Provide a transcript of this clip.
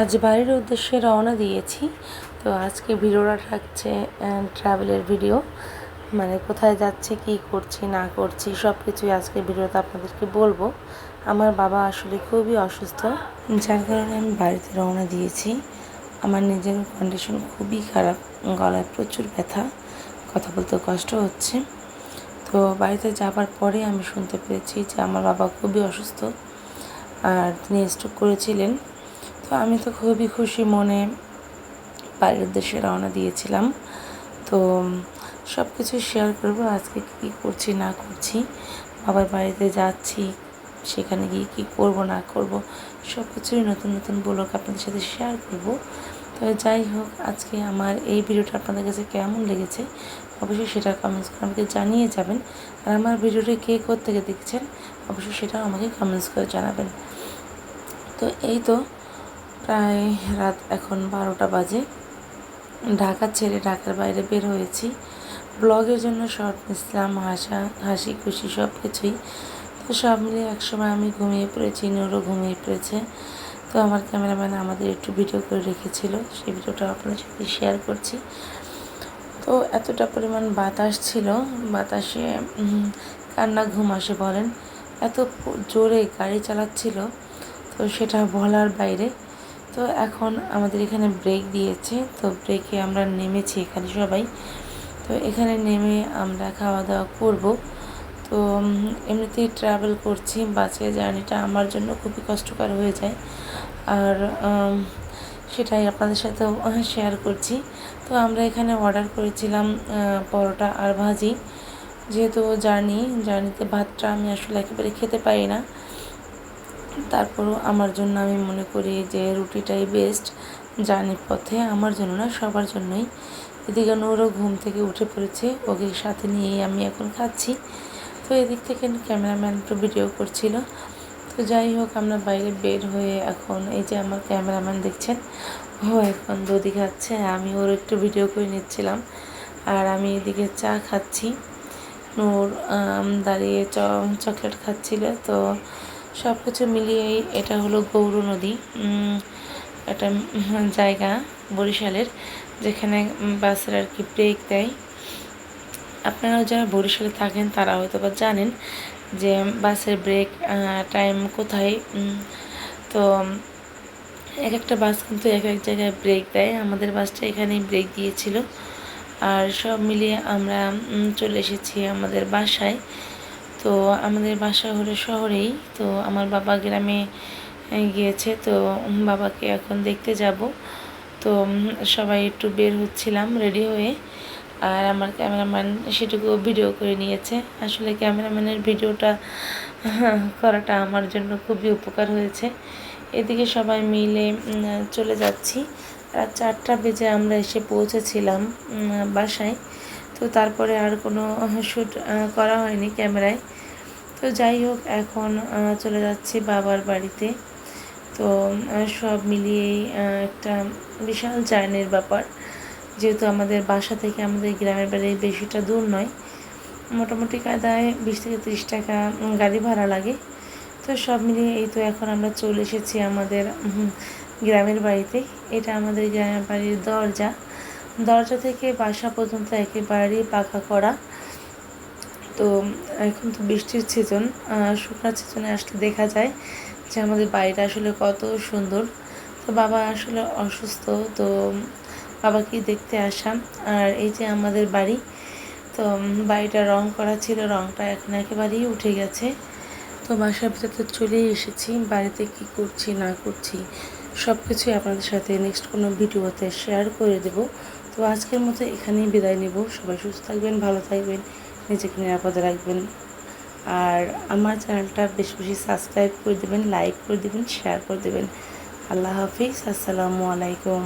আজ বাড়ির উদ্দেশ্যে রওনা দিয়েছি। তো আজকে ভিডিওটা থাকছে ট্রাভেলের ভিডিও মানে কোথায় যাচ্ছে, কি করছি, না করছি সব কিছুই আজকে ভিডিওতে আপনাদেরকে বলব। আমার বাবা আসলে খুবই অসুস্থ, যার কারণে আমি বাড়িতে রওনা দিয়েছি। আমার নিজের কন্ডিশন খুবই খারাপ, গলায় প্রচুর ব্যথা, কথা বলতে কষ্ট হচ্ছে। তো বাড়িতে যাবার পরে আমি শুনতে পেরেছি যে আমার বাবা খুবই অসুস্থ, আর তিনি স্ট্রোক করেছিলেন। তো আমি তো খুবই খুশি মনে বাড়ির উদ্দেশ্যে রওনা দিয়েছিলাম। তো সব কিছু শেয়ার করব, আজকে কী করছি, না করছি, বাবার বাড়িতে যাচ্ছি, সেখানে গিয়ে কী করব, না করব সব কিছুই নতুন নতুন ব্লগ আপনাদের সাথে শেয়ার করব। তো যাই হোক, আজকে আমার এই ভিডিওটা আপনাদের কাছে কেমন লেগেছে, অবশ্যই সেটা কমেন্টস করে আমাকে জানিয়ে যাবেন। আর আমার ভিডিওটি কে থেকে দেখছেন, অবশ্যই সেটাও আমাকে কমেন্টস করে জানাবেন। তো এই তো প্রায় রাত এখন বারোটা বাজে। ঢাকা ছেড়ে ঢাকার বাইরে বের হয়েছি। ব্লগের জন্য শর্ট নিচ্ছিলাম, হাসা, হাসি, খুশি সব কিছুই। তো সব মিলিয়ে একসময় আমি ঘুমিয়ে পড়েছি, নুরও ঘুমিয়ে পড়েছে। তো আমার ক্যামেরাম্যান আমাদের একটু ভিডিও করে রেখেছিল, সেই ভিডিওটা আপনার সাথে শেয়ার করছি। তো এতটা পরিমাণ বাতাস ছিল, বাতাসে কান্না ঘুম আসে বলেন। এত জোরে গাড়ি চালাচ্ছিল, তো সেটা বলার বাইরে তো এখন আমাদের এখানে ব্রেক দিয়েছে, তো ব্রেকে আমরা নেমেছি এখানে সবাই। তো এখানে নেমে আমরা খাওয়া দাওয়া করব। তো এমনিতেই ট্রাভেল করছি, বাসে জার্নিটা আমার জন্য খুবই কষ্টকর হয়ে যায়। আর সেটাই আপনাদের সাথেও শেয়ার করছি। তো আমরা এখানে অর্ডার করেছিলাম পরোটা আর ভাজি। যেহেতু জার্নি, জার্নিতে ভাতটা আমি আসলে একেবারে খেতে পারি না। তারপরও আমার জন্য আমি মনে করি যে রুটিটাই বেস্ট জার্নির পথে আমার জন্য না, সবার জন্যই। এদিকে নৌরও ঘুম থেকে উঠে পড়েছে, ওকে সাথে নিয়েই আমি এখন খাচ্ছি। তো এদিক থেকে ক্যামেরাম্যান একটু ভিডিও করছিল। তো যাই হোক, আমরা বাইরে বের হয়ে এখন এই যে আমার ক্যামেরাম্যান দেখছেন, ও এখন দধি খাচ্ছে, আমি ওর একটু ভিডিও করে নিচ্ছিলাম। আর আমি এদিকে চা খাচ্ছি। নূর দাঁড়িয়ে চকলেট খাচ্ছিল, তো সব কিছু মিলিয়েই এটা হলো গৌর নদী। একটা জায়গা বরিশালের, যেখানে বাসের আর কি ব্রেক দেয়। আপনারা যারা বরিশালে থাকেন, তারা হয়তো বা জানেন যে বাসের ব্রেক টাইম কোথায়। তো এক একটা বাস কিন্তু এক এক জায়গায় ব্রেক দেয়। আমাদের বাসটা এখানেই ব্রেক দিয়েছিল। আর সব মিলিয়ে আমরা চলে এসেছি আমাদের বাসায়। তো আমাদের বাসা হলো শহরেই, তো আমার বাবা গ্রামে গিয়েছে, তো বাবাকে এখন দেখতে যাব। তো সবাই একটু বের হচ্ছিলাম রেডি হয়ে, আর আমার ক্যামেরাম্যান সেটুকু ভিডিও করে নিয়েছে। আসলে ক্যামেরাম্যানের ভিডিওটা, করাটা আমার জন্য খুবই উপকার হয়েছে। এদিকে সবাই মিলে চলে যাচ্ছি। রাত চারটা বেজে আমরা এসে পৌঁছেছিলাম বাসায়। তো তারপরে আর কোনো শ্যুট করা হয়নি ক্যামেরায়। তো যাই হোক, এখন চলে যাচ্ছি বাবার বাড়িতে। তো সব মিলিয়েই একটা বিশাল জার্নির ব্যাপার। যেহেতু আমাদের বাসা থেকে আমাদের গ্রামের বাড়ি বেশিটা দূর নয়, মোটামুটি কায়দায় বিশ থেকে ত্রিশ টাকা গাড়ি ভাড়া লাগে। তো সব মিলিয়ে এই তো এখন আমরা চলে এসেছি আমাদের গ্রামের বাড়িতে। এটা আমাদের গ্রামের বাড়ির দরজা। দরজা থেকে বাসা পর্যন্ত একেবারেই পাখা করা। তো এখন তো বৃষ্টির সিজন শুকনার সিজনে আসলে দেখা যায় যে আমাদের বাড়িটা আসলে কত সুন্দর। তো বাবা আসলে অসুস্থ, তো বাবাকে দেখতে আসাম আর এই যে আমাদের বাড়ি, তো বাড়িটা রং করা ছিল, রংটা এখন একেবারেই উঠে গেছে। তো বাসার ভিতরে চলেই এসেছি, বাড়িতে কি করছি, না করছি সব কিছুই আপনাদের সাথে নেক্সট কোনো ভিডিওতে শেয়ার করে দেব। তো আজকের মতো এখানেই বিদায় নেব। সবাই সুস্থ থাকবেন, ভালো থাকবেন, নিজেকে নিরাপদে রাখবেন। আর আমার চ্যানেলটা বেশি বেশি সাবস্ক্রাইব করে দেবেন, লাইক করে দেবেন শেয়ার করে দেবেন। আল্লাহ হাফিজ, আসসালামু আলাইকুম।